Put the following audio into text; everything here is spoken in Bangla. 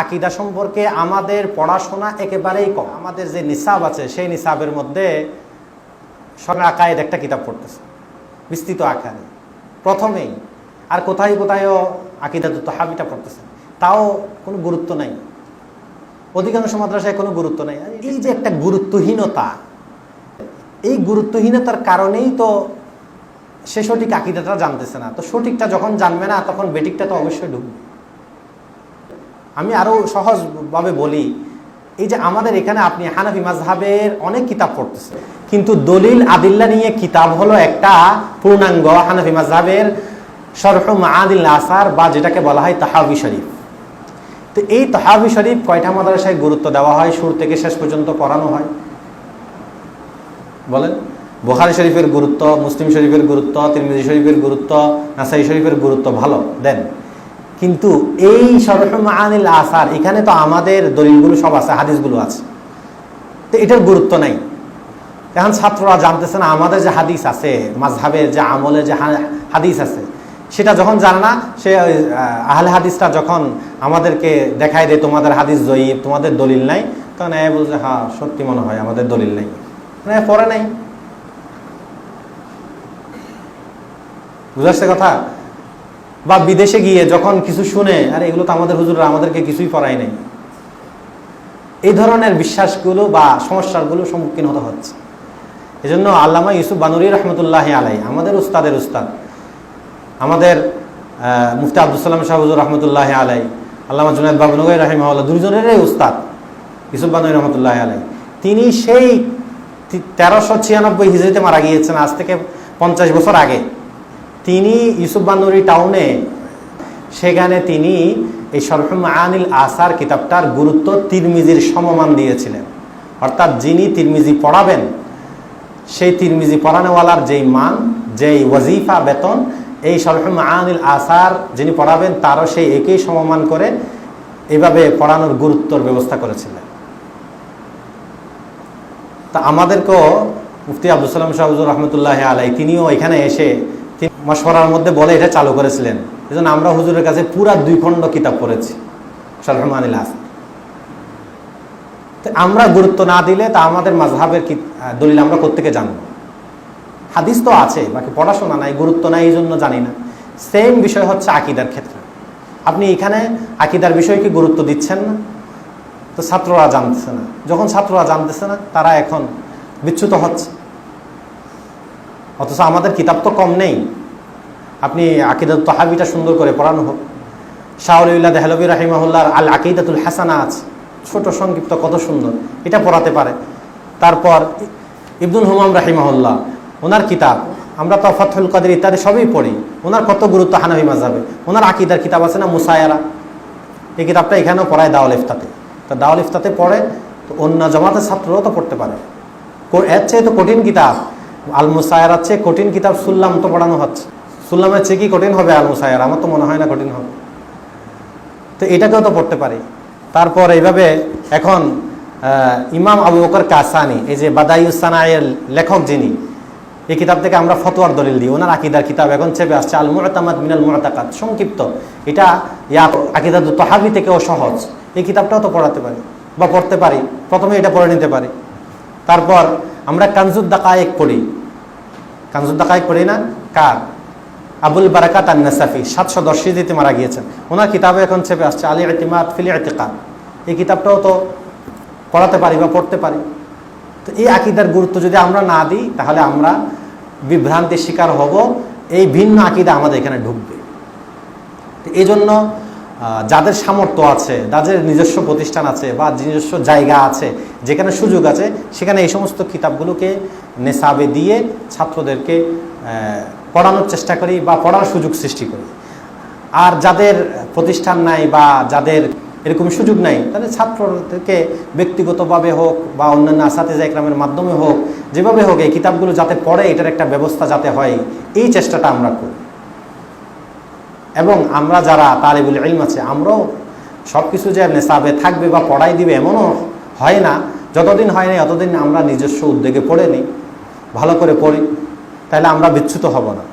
আকিদা সম্পর্কে আমাদের পড়াশোনা একেবারেই কম। আমাদের যে নিসাব আছে, সেই নিসাবের মধ্যে সঙ্গে আকায়েদ একটা কিতাব পড়তেছে, বিস্তৃত আকারে। প্রথমেই, আর কোথায় কোথায়ও আকিদা দুটো হাবিটা পড়তেছে। তাও কোনো গুরুত্ব নাই। অধিকাংশ মাদ্রাসায় কোনো গুরুত্ব নাই। এই যে একটা গুরুত্বহীনতা, এই গুরুত্বহীনতার কারণেই তো সে সঠিক আকিদাটা জানতেছে না। তো সঠিকটা যখন জানবে না, তখন বেটিকটা তো অবশ্যই ঢুকবে। আমি আরও সহজভাবে বলি, এই যে আমাদের এখানে আপনি হানাফি মাজহাবের অনেক কিতাব পড়তেছে কিন্তু দলিল আদিল্লা নিয়ে কিতাব হলো একটা পূর্ণাঙ্গ হানাফি মাজহাবের শরহ মাআদিল আসার বা যেটাকে বলা হয় তাহাবি শরীফ। তো এই তাহাবি শরীফ কয়টা মাদ্রাসায় গুরুত্ব দেওয়া হয় সুর থেকে শেষ পর্যন্ত পড়ানো হয়? বলেন। বোখারি শরীফের গুরুত্ব, মুসলিম শরীফের গুরুত্ব, তিরমিজি শরীফের গুরুত্ব, নাসাই শরীফের গুরুত্ব ভালো, দেন। কিন্তু এই সরফম আনিল আসার, এখানে তো আমাদের দলিলগুলো সব আছে, হাদিসগুলো আছে। তো এটার গুরুত্ব নাই। এখন ছাত্ররা জানতেছে না, আমাদের যে হাদিস আছে মাঝহাবের যে আমলের যে হাদিস আছে, সেটা যখন জানে না, সে আহলে হাদিসটা যখন আমাদেরকে দেখায় দেয় তোমাদের হাদিস জয়ীব, তোমাদের দলিল নাই, তখন এ বলছে হ্যাঁ সত্যি মনে হয়, আমাদের দলিল নাই। মানে পরে নাই। বুঝাচ্ছে কথা? বা বিদেশে গিয়ে যখন কিছু শুনে, আরে, এগুলো তো আমাদের হুজুররা, আমাদেরকে কিছুই পড়ায় নাই। এই ধরনের বিশ্বাসগুলো বা সমস্যাগুলো সম্মুখীন হতে হচ্ছে। এজন্য আল্লামা ইউসুফ বানুরি রহমতুল্লাহ আলাই আমাদের উস্তাদের উস্তাদ, আমাদের মুফতি সালাম শাহবুজুর রহমতুল্লাহ আলাই আল্লামা জুনায়দ বাবু নগৈ রাহিমাল্লাহ দুইজনেরই উস্তাদ ইউসুফ বানুরি রহমতুল্লাহ আলাই তিনি সেই তেরোশো ছিয়ানব্বই হিজড়িতে মারা গিয়েছেন, আজ থেকে পঞ্চাশ বছর আগে। তিনি ইউসুফ বানুরি টাউনে, সেখানে তিনি এই সরফম আনিল আসার কিতাবটার গুরুত্ব তিরমিজির সমমান দিয়েছিলেন। অর্থাৎ যিনি তিরমিজি পড়াবেন, সেই তিরমিজি পড়ানোওয়ালার যেই মান, যেই ওয়াজিফা, বেতন, এই সরফম আনিল আসার যিনি পড়াবেন, তারও সেই একই সমমান করে এভাবে পড়ানোর গুরুত্বর ব্যবস্থা করেছিলেন। তা আমাদেরকেও মুফতি আব্দুল সালাম শাহজুর রহমতুল্লাহ আলাই তিনিও এখানে এসে তিনি মশওয়ারার মধ্যে বলে এটা চালু করেছিলেন। এই জন্য আমরা হুজুরের কাছে পুরা দুই খণ্ড কিতাব পড়েছি সরহমানিল আস আমরা গুরুত্ব না দিলে তা আমাদের মাঝহাবের কি দলিল আমরা কোত্থেকে জানব? হাদিস তো আছে, বাকি পড়াশোনা নাই, গুরুত্ব নাই এই জন্য জানি না। সেম বিষয় হচ্ছে আকিদার ক্ষেত্রে। আপনি এখানে আকিদার বিষয়কে গুরুত্ব দিচ্ছেন না? তো ছাত্ররা জানতেছে না। যখন ছাত্ররা জানতেছে না, তারা এখন বিচ্যুত হচ্ছে। অথচ আমাদের কিতাব তো কম নেই। আপনি আকিদাত তাহাবিটা সুন্দর করে পড়ানো হোক। শাহরুল্লাহ দেহলবী রাহিমাহুল্লাহ আল আকিদাতুল হাসানা আছে। ছোট সংক্ষিপ্ত, কত সুন্দর। এটা পড়াতে পারে। তারপর ইবনুল হুমাম রাহিমাহুল্লাহ, ওনার কিতাব, আমরা তো ফথুল কাদের ইত্যাদি সবই পড়ি। ওনার কত গুরুত্ব হানাফি মাজাবে ওনার আকিদার কিতাব আছে না মুসায়ারা। এই কিতাবটা এখানেও পড়ায় দাওয়াল ইফতাতে। তো দাওয়াল ইফতাতে পড়ে, তো অন্য জমাতের ছাত্ররাও তো পড়তে পারে। এর চেয়ে তো কঠিন কিতাব। আল চেয়ে কঠিন কিতাব সুল্লাম তো পড়ানো হচ্ছে। সুল্লামের চেয়ে কি কঠিন হবে আল আমার তো মনে হয় না কঠিন হবে। তো এটাকেও তো পড়তে পারি। তারপর এইভাবে এখন ইমাম আবু বকর কাসানি, এই যে বাদাইউসানায়ের লেখক যিনি, এই কিতাব থেকে আমরা ফতোয়ার দলিল দিই। ওনার আকিদার কিতাব এখন চেপে আসছে আল মুতামাদ মিনাল মুতাকাত। সংক্ষিপ্ত। এটা ইয়া আকিদাদ তহাবি থেকেও সহজ। এই কিতাবটাও তো পড়াতে পারি বা পড়তে পারি। প্রথমে এটা পড়ে নিতে পারি। তারপর আমরা কানজুদ্দা কায়েক পড়ি। কানজুদ্দা কায়েক পড়ি না? কার? আবুল বারাকাত আন নাসাফি সাতশো দশ মারা গিয়েছেন। ওনার কিতাবে এখন চেপে আসছে আলী ইতিমাদ ফিলি ইতিকাদ। এই কিতাবটাও তো পড়াতে পারি বা পড়তে পারি। তো এই আকিদার গুরুত্ব যদি আমরা না দিই, তাহলে আমরা বিভ্রান্তির শিকার হব। এই ভিন্ন আকিদা আমাদের এখানে ঢুকবে। এই জন্য যাদের সামর্থ্য আছে, যাদের নিজস্ব প্রতিষ্ঠান আছে বা নিজস্ব জায়গা আছে, যেখানে সুযোগ আছে, সেখানে এই সমস্ত কিতাবগুলোকে নেশাবে দিয়ে ছাত্রদেরকে পড়ানোর চেষ্টা করি বা পড়ার সুযোগ সৃষ্টি করি। আর যাদের প্রতিষ্ঠান নাই বা যাদের এরকম সুযোগ নাই তাহলে ছাত্রদেরকে ব্যক্তিগতভাবে হোক বা অন্যান্য আসাতে একরামের মাধ্যমে হোক, যেভাবে হোক এই কিতাবগুলো যাতে পড়ে, এটার একটা ব্যবস্থা যাতে হয়, এই চেষ্টাটা আমরা করি। এবং আমরা যারা তালিবুল ইলম আছে, আমরাও সব কিছু যে নেশাবে থাকবে বা পড়াই দিবে এমনও হয় না। যতদিন হয় না ততদিন আমরা নিজস্ব উদ্যোগে পড়ে নিই। ভালো করে পড়ি। তাহলে আমরা বিচ্যুত হব না।